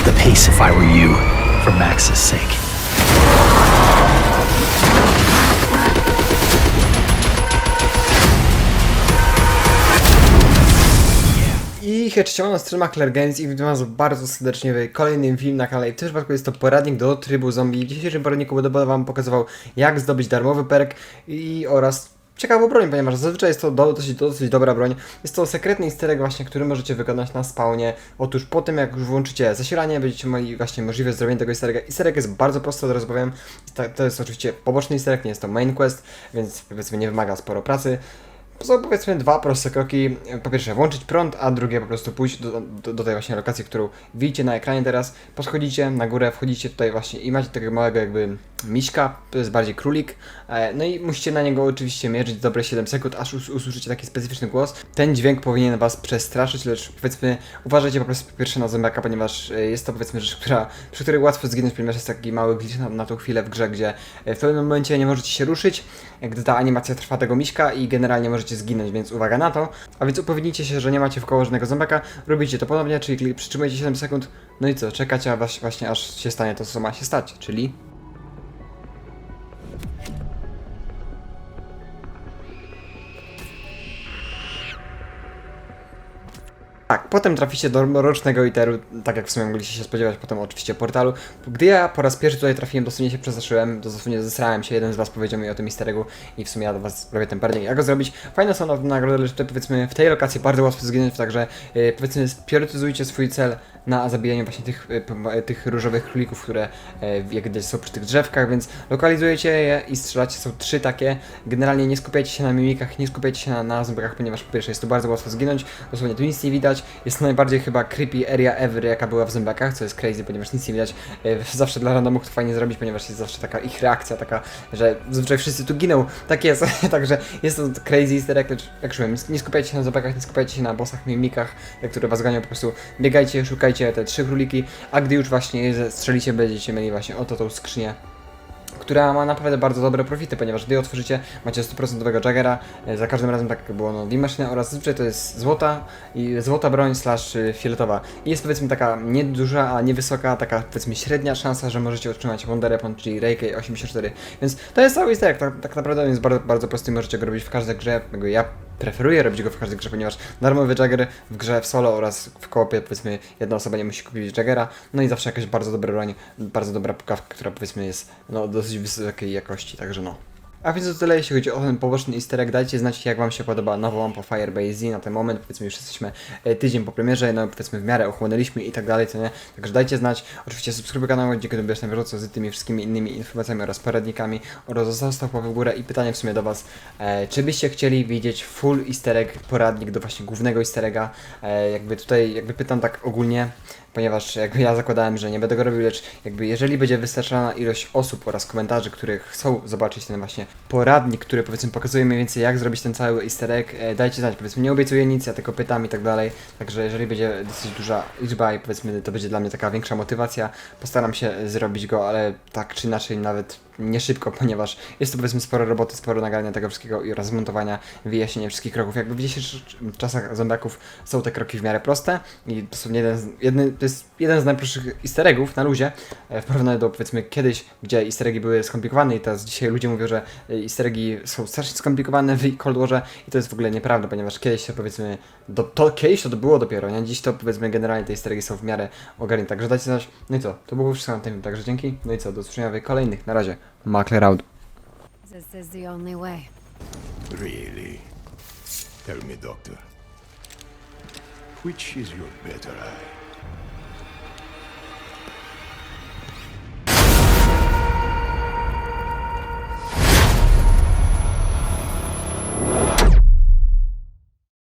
up the pace if I were you, for Max's sake. I hej, cześć, streama Claire Games i witam was bardzo serdecznie w kolejnym filmie na kanale. I w tym przypadku jest to poradnik do trybu zombie. W dzisiejszym poradniku będę wam pokazywał jak zdobyć darmowy perk i oraz ciekawą broń, ponieważ zazwyczaj jest to do, dosyć, dosyć dobra broń. Jest to sekretny easter właśnie, który możecie wykonać na spawnie. Otóż po tym jak już włączycie zasilanie, będziecie mieli właśnie możliwość zrobienia tego easter egga. Easter egg jest bardzo prosty, od razu powiem. To jest oczywiście poboczny easter egg, nie jest to main quest, więc powiedzmy nie wymaga sporo pracy. Są powiedzmy dwa proste kroki. Po pierwsze włączyć prąd, a drugie po prostu pójść do, do, do tej właśnie lokacji, którą widzicie na ekranie teraz. Podchodzicie na górę, wchodzicie tutaj właśnie i macie takiego małego jakby miśka, to jest bardziej królik. E, No i musicie na niego oczywiście mierzyć dobre 7 sekund, aż us usłyszycie taki specyficzny głos. Ten dźwięk powinien was przestraszyć, lecz powiedzmy uważajcie po prostu po pierwsze na zombiaka, ponieważ e, jest to powiedzmy rzecz, która, przy której łatwo zginąć, ponieważ jest taki mały glitch na, na tą chwilę w grze, gdzie e, w pewnym momencie nie możecie się ruszyć, gdy ta animacja trwa tego miśka i generalnie możecie zginąć, więc uwaga na to. A więc upewnijcie się, że nie macie wkoło żadnego zombiaka, robicie to ponownie, czyli przytrzymujecie 7 sekund, no i co, czekacie was- właśnie aż się stanie to, co ma się stać, czyli Tak, potem traficie do rocznego iteru, tak jak w sumie mogliście się spodziewać, potem oczywiście portalu. Gdy ja po raz pierwszy tutaj trafiłem, dosłownie się przestraszyłem, dosłownie zesrałem się, jeden z was powiedział mi o tym easter eggu i w sumie ja do was robię ten parnik, jak go zrobić. Fajne są na- nagrody, lecz tutaj powiedzmy w tej lokacji bardzo łatwo zginąć, także yy, powiedzmy priorytetyzujcie swój cel na zabijaniu właśnie tych, y, p- tych różowych królików, które y, jak widać są przy tych drzewkach, więc lokalizujecie je i strzelacie, są trzy takie. Generalnie nie skupiajcie się na mimikach, nie skupiajcie się na, na ponieważ po pierwsze jest tu bardzo łatwo zginąć, dosłownie tu nic nie widać, jest to najbardziej chyba creepy area ever, jaka była w zombiakach, co jest crazy, ponieważ nic nie widać. Y, Zawsze dla randomów to fajnie zrobić, ponieważ jest zawsze taka ich reakcja, taka, że zazwyczaj wszyscy tu giną, tak jest, także jest to crazy easter egg, lecz jak mówiłem, nie skupiajcie się na zombiakach, nie skupiajcie się na bossach, mimikach, które was ganią, po prostu biegajcie, szukajcie te trzy króliki, a gdy już właśnie strzelicie, będziecie mieli właśnie oto tą skrzynię, która ma naprawdę bardzo dobre profity, ponieważ gdy otworzycie, macie 100% Jaggera, e, za każdym razem tak jak było no Dimashina oraz zazwyczaj to jest złota i złota broń slash y, fioletowa. I jest powiedzmy taka nieduża, a niewysoka, taka powiedzmy średnia szansa, że możecie otrzymać Wonder Weapon, czyli Reiki 84. Więc to jest cały egg, tak, tak naprawdę on jest bardzo, bardzo prosty, możecie go robić w każdej grze, ja preferuję robić go w każdej grze, ponieważ darmowy Jagger w grze w solo oraz w koopie powiedzmy jedna osoba nie musi kupić Jaggera, no i zawsze jakaś bardzo dobra broń, bardzo dobra pukawka, która powiedzmy jest no, dosyć wysokiej jakości, także no. A więc to tyle, jeśli chodzi o ten poboczny easter egg. Dajcie znać, jak Wam się podoba nowa lampa Firebase na ten moment. Powiedzmy, już jesteśmy e, tydzień po premierze, no powiedzmy w miarę ochłonęliśmy i tak dalej, co nie? Także dajcie znać. Oczywiście subskrybuj kanał, dzięki temu będziesz na bieżąco z tymi wszystkimi innymi informacjami oraz poradnikami oraz zostaw w górę i pytanie w sumie do Was. E, czy byście chcieli widzieć full easter egg, poradnik do właśnie głównego easter egga? E, jakby tutaj, jakby pytam tak ogólnie, ponieważ jakby ja zakładałem, że nie będę go robił, lecz jakby jeżeli będzie wystarczona ilość osób oraz komentarzy, które chcą zobaczyć ten właśnie poradnik, który powiedzmy pokazuje mniej więcej jak zrobić ten cały easter egg, e, dajcie znać, powiedzmy nie obiecuję nic, ja tylko pytam i tak dalej, także jeżeli będzie dosyć duża liczba i powiedzmy to będzie dla mnie taka większa motywacja, postaram się zrobić go, ale tak czy inaczej nawet nie szybko, ponieważ jest to powiedzmy sporo roboty, sporo nagrania tego wszystkiego i oraz zmontowania, wyjaśnienia wszystkich kroków. Jak w dzisiejszych czasach zombiaków są te kroki w miarę proste i jeden z, jedny, to jest jeden z najprostszych easter eggów na luzie e, w porównaniu do powiedzmy kiedyś, gdzie easter eggi były skomplikowane i teraz dzisiaj ludzie mówią, że e, easter eggi są strasznie skomplikowane w Cold Warze i to jest w ogóle nieprawda, ponieważ kiedyś to powiedzmy, do, to kiedyś to było dopiero, nie? Dziś to powiedzmy generalnie te easter eggi są w miarę ogarnięte, także dajcie znać. No i co, to było wszystko na tym, także dzięki, no i co, do usłyszenia w kolejnych, na razie, Makler out. This is the only way. Really? Tell me, Doctor. Which is your better eye?